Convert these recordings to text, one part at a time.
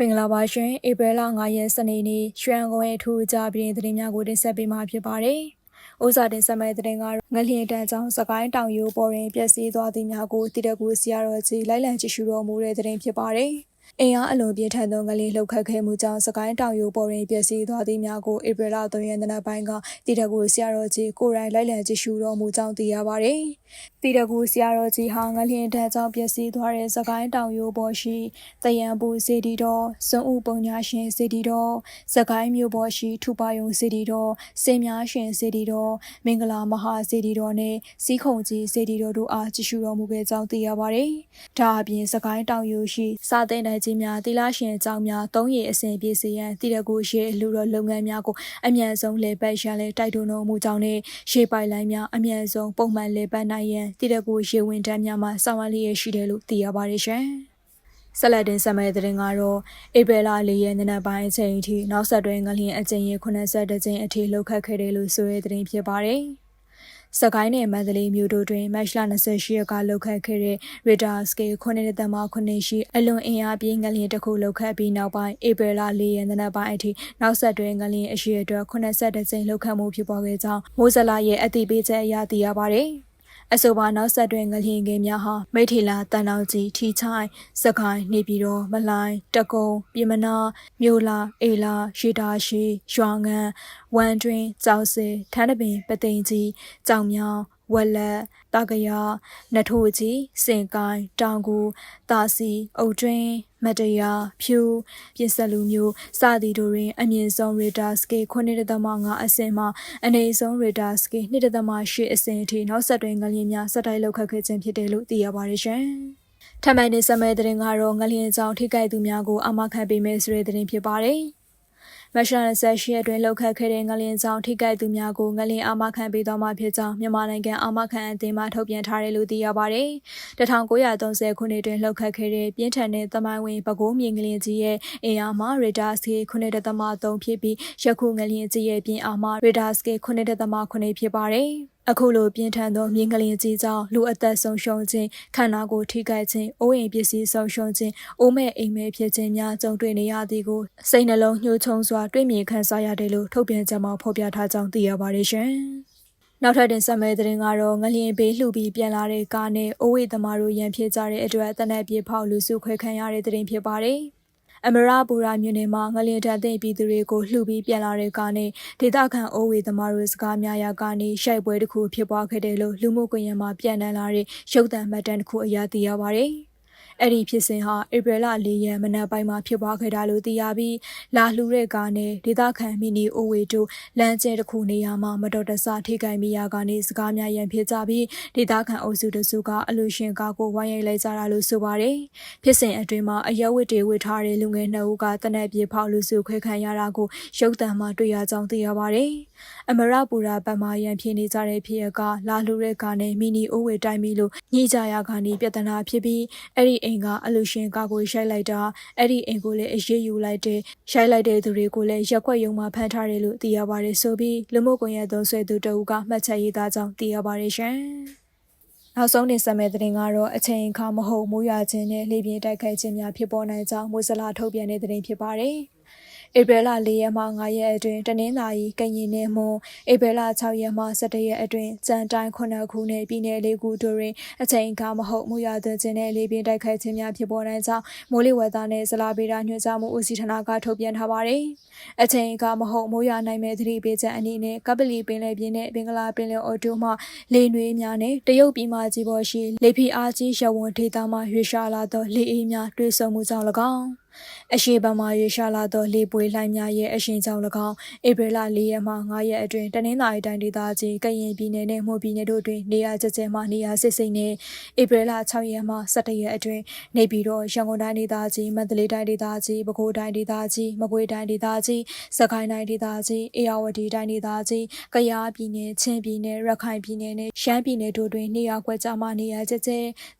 မင်္ဂလာပါရှင်ဧပြီလ9ရက်စနေနေ့ရွှေရန်ကုန်ရဲ့ထူးခြားပြည်သတင်းများကိုတင်ဆက်ပေးမှာဖြစ်ပါတယ်။ဥစားတင်ဆက်မဲ့သတင်းကတော့ငလျင်တန်းကြောင့်စကိုင်းတောင်ရိုးပေါ်တွင်ပျက်စီးသွားသည့်များကိုတည်တကူစီရတော်ကြီးလိုက်လံကြည့်ရှုတော်မူတဲ့သတင်းဖြစ်ပါတယ်။အင်အားအလွန်ပြင်းထန်သောငလျင်လှုပ်ခတ်ခဲ့မှုကြောင့်စကိုင်းတောင်ရိုးပေါ်တွင်ပျက်စီးသွားသည့်များကိုဧပြီလ3ရက်နေ့ပိုင်းကတည်တကူစီရတော်ကြီးကိုရိုင်းလိုက်လံကြည့်ရှုတော်မူကြောင်းသိရပါတယ်။တီတကူဆရာတော်ကြီးဟာငလျင်တန်းကြောင့်ပျက်စီးသွားတဲ့စကိုင်းတောင်ရိုးပေါ်ရှိတယံပူစေတီတော်စွန်ဥပုံညာရှင်စေတီတော်စကိုင်းမြို့ပေါ်ရှိထူပါယုံစေတီတော်စေများရှင်စေတီတော်မင်္ဂလာမဟာစေတီတော်နဲ့စီးခုံကြီးစေတီတော်တို့အားကြည့်ရှုတော်မူခဲ့ကြောင်းသိရပါတယ်။ဒါအပြင်စကိုင်းတောင်ရိုးရှိစာသိမ့်တိုင်ကြီးများတိလရှင်အကြောင်းများသုံးရည်အစဉ်ပြေစီရန်တီတကူရှိလူတော်လုပ်ငန်းများကိုအမြန်ဆုံးလေပတ်ရန်လဲတိုက်တွန်းတော်မူကြောင်းနဲ့ရှေးပိုင်လိုင်းများအမြန်ဆုံးပုံမှန်လေပတ်နိုင်ရန်တည်တကူရေဝင်တန်းများမှာစောင့်ရလျက်ရှိတယ်လို့သိရပါတယ်ရှင်။ဆက်လက်တင်ဆက်မယ့်သတင်းကတော့ဧပြီလ၄ရက်နေ့နက်ပိုင်းအချိန်အထိနောက်ဆက်တွဲငလျင်အကျဉ်းရ82ကျင်းအထိလှုပ်ခတ်ခဲ့တယ်လို့ဆိုတဲ့သတင်းဖြစ်ပါတယ်။စကိုင်းနယ်မန္တလေးမြို့တို့တွင်မတ်လ28ရက်ကလှုပ်ခတ်ခဲ့တဲ့ Richter scale 9.9ရှိအလွန်အင်အားပြင်းငလျင်တစ်ခုလှုပ်ခတ်ပြီးနောက်ပိုင်းဧပြီလ4ရက်နေ့ပိုင်းအထိနောက်ဆက်တွဲငလျင်အရှိအတွက်82ကျင်းလှုပ်ခတ်မှုဖြစ်ပေါ်ခဲ့ကြောင်းမိုးဇလာရဲ့အသိပေးချက်အရသိရပါတယ်။ အဆိုပါနောက်ဆက်တွဲငလျင်ငယ်များဟာမိထေလာတန်တောင်ကြီးထီချိုင်စကိုင်းနေပြည်တော်မလိုင်းတကုံပြည်မနာမြို့လာအေလာရှိတာရှိရွာငံဝမ်တွင်ကြောက်စဲထန်းတပင်ပသိမ်ကြီးကြောင်မြောင် ဝက်လက်တာကရနထိုးကြီးစင်ကိုင်းတောင်ကူတာစီအုတ်တွင်းမတရားဖြူပြင်ဆက်လူမျိုးစသည်တို့တွင် အမြင့်ဆုံး radar scale 9.5အဆင့်မှအနည်းဆုံး radar scale 2.8အဆင့်အထိနောက်ဆက်တွဲငလျင်များစက်တိုက်လောက်ခတ်ခဲ့ခြင်းဖြစ်တယ်လို့သိရပါတယ်ရှင်။ထပ်မံနေဆက်မဲ့တဲ့ရင်ကတော့ငလျင်ကြောင့်ထိခိုက်သူများကိုအမခံပေးမယ်ဆိုတဲ့သတင်းဖြစ်ပါတယ်။ မတ်လ28ရက်တွင်လှုပ်ခတ်ခဲ့တဲ့ငလျင်ကြောင့်ထိခိုက်သူများကိုငလျင်အာမခံပေးသွားမှာဖြစ်ကြောင်းမြန်မာနိုင်ငံအာမခံအသင်းမှထုတ်ပြန်ထားတယ်လို့သိရပါတယ်။1930ခုနှစ်တွင်လှုပ်ခတ်ခဲ့တဲ့ပြင်းထန်တဲ့သမိုင်းဝင်ပဲခူးမြေငလျင်ကြီးရဲ့အင်အားမှာ radar scale 9.3ဖြစ်ပြီးယခုငလျင်ကြီးရဲ့ပြင်းအားမှာ radar scale 9.8ဖြစ်ပါတယ်။ အခုလိုပြင်းထန်သောမြင်းကလင်းကြီးကြောင့်လူအသက်ဆုံးရှုံးခြင်းခန္ဓာကိုယ်ထိခိုက်ခြင်းအိုးအိမ်ပစ္စည်းဆုံးရှုံးခြင်းအိုးမဲ့အိမ်မဲ့ဖြစ်ခြင်းများကြုံတွေ့နေရသည်ကိုစိတ်နှလုံးညှို့ချုံစွာတွေ့မြင်ခံစားရတယ်လို့ထုတ်ပြန်ချက်မှာဖော်ပြထားကြောင်းသိရပါတယ်ရှင်။နောက်ထပ်တင်ဆက်မယ့်သတင်းကတော့ငလျင်ဘေးလှူပြီးပြန်လာတဲ့ကားနဲ့အိုးဝေသမားတို့ရန်ဖြစ်ကြတဲ့အတွက်တနက်ပြေဖောက်လူစုခွဲခံရတဲ့သတင်းဖြစ်ပါတယ်။ အမရပူရာမြို့နယ်မှာငလျင်တန်သိပြည်သူတွေကိုလှူပြီးပြန်လာတဲ့ကနေဒေသခံအိုးဝေသမားတို့စကားများရာကနေရှိုက်ပွဲတစ်ခုဖြစ်ပွားခဲ့တယ်လို့လူမှုကွန်ရက်မှာပြန်တန်းလာတဲ့ရုပ်သံမှတ်တမ်းတစ်ခုအရသိရပါဗျ။ အဲ့ဒီဖြစ်စဉ်ဟာဧပြီလ၄ရက်မနက်ပိုင်းမှာဖြစ်ပွားခဲ့တာလို့သိရပြီးလာလှူတဲ့ကားနဲ့ဒေသခံမီနီအိုဝေတို့လမ်းကျဲတစ်ခုနေရာမှာမတော်တဆထိခိုက်မိရာကနေစကားများရန်ဖြစ်ကြပြီးဒေသခံအုပ်စုတစုကအလူရှင်ကားကိုဝိုင်းရိုက်လိုက်ကြတာလို့ဆိုပါတယ်။ဖြစ်စဉ်အတွင်းမှာအယဝတ်တွေဝတ်ထားတဲ့လူငယ်နှစ်ဦးကတနက်ပြေဖောက်လူစုခွဲခံရတာကိုရုပ်သံမှာတွေ့ရကြောင်းသိရပါတယ်။အမရပူရာဘက်မှရန်ဖြစ်နေကြတဲ့ဖြစ်ရကလာလှူတဲ့ကားနဲ့မီနီအိုဝေတိုင်းပြီးလို့ညှိကြရကနေပြဿနာဖြစ်ပြီးအဲ့ဒီအိမ်ကအလူရှင်ကာကိုရိုက်လိုက်တာအဲ့ဒီအိမ်ကိုလည်းအရေးယူလိုက်တဲ့ရိုက်လိုက်တဲ့သူတွေကိုလည်းရက်ွက်ယုံမှဖမ်းထားတယ်လို့သိရပါတယ်ဆိုပြီးလူမှုကွန်ရက်သုံးဆွဲသူတအူကမှတ်ချက်ရေးသားကြောင်းသိရပါတယ်ရှင်နောက်ဆုံးတင်ဆက်မယ့်သတင်းကတော့အချိန်အခါမဟုတ်မိုးရွာခြင်းနဲ့လေပြင်းတိုက်ခိုက်ခြင်းများဖြစ်ပေါ်နိုင်ကြောင်းမိုးစလာထုတ်ပြန်တဲ့သတင်းဖြစ်ပါတယ်။ ဧပြီလ၄ရက်မှ9ရက်အတွင်းတနင်္သာရီကရင်နယ်မွန်ဧပြီလ6ရက်မှ17ရက်အတွင်းကြံတိုင်း9ခုနဲ့ပြည်နယ်၄ခုတို့တွင်အချိန်အခါမဟုတ်မူရသွင်းခြင်းနဲ့လေပြင်းတိုက်ခိုက်ခြင်းများဖြစ်ပေါ်နိုင်ကြောင်းမိုးလေဝသနဲ့ဇလာဗေဒညွှန်ကြားမှုဦးစီးဌာနကထုတ်ပြန်ထားပါတယ်။အချိန်အခါမဟုတ်မိုးရနိုင်မဲ့သတိပေးချက်အနေနဲ့ကပလီပင်လယ်ပြင်နဲ့ဘင်္ဂလားပင်လယ်အော်တို့မှလေနွေးများနဲ့တရုတ်ပြည်မကြီးပေါ်ရှိလေဖီအားကြီးရဝွန်ဒေသမှရွေရှာလာသောလေအေးများတွေ့ဆုံမှုကြောင့်၎င်း အရှိဘမှာရေရှာလာသောလေပွေလှိုင်းများရဲ့အရှင်ကြောင့်၎င်းဧပြီလ၄ရက်မှ9ရက်အတွင်းတနင်္သာရီတိုင်းဒေသကြီးကရင်ပြည်နယ်နဲ့မှုပြည်နယ်တို့တွင်နေရာကျကျမှနေရာစစ်စိမ့်နဲ့ဧပြီလ6ရက်မှ17ရက်အတွင်းနေပြည်တော်ရန်ကုန်တိုင်းဒေသကြီးမန္တလေးတိုင်းဒေသကြီးပဲခူးတိုင်းဒေသကြီးမကွေးတိုင်းဒေသကြီးစကိုင်းတိုင်းဒေသကြီးအေရဝတီတိုင်းဒေသကြီးကယားပြည်နယ်ချင်းပြည်နယ်ရခိုင်ပြည်နယ်နဲ့ရှမ်းပြည်နယ်တို့တွင်နေရာကွက်ကြားမှနေရာကျကျ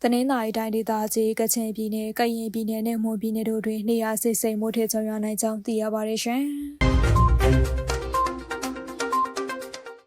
တနင်္သာရီတိုင်းဒေသကြီးကချင်ပြည်နယ်ကရင်ပြည်နယ်နဲ့မွန်ပြည်နယ်တို့တွင်နေရာစစ်စိမ်မိုးထချုံရနိုင်ကြောင်းသိရပါတယ်ရှင်။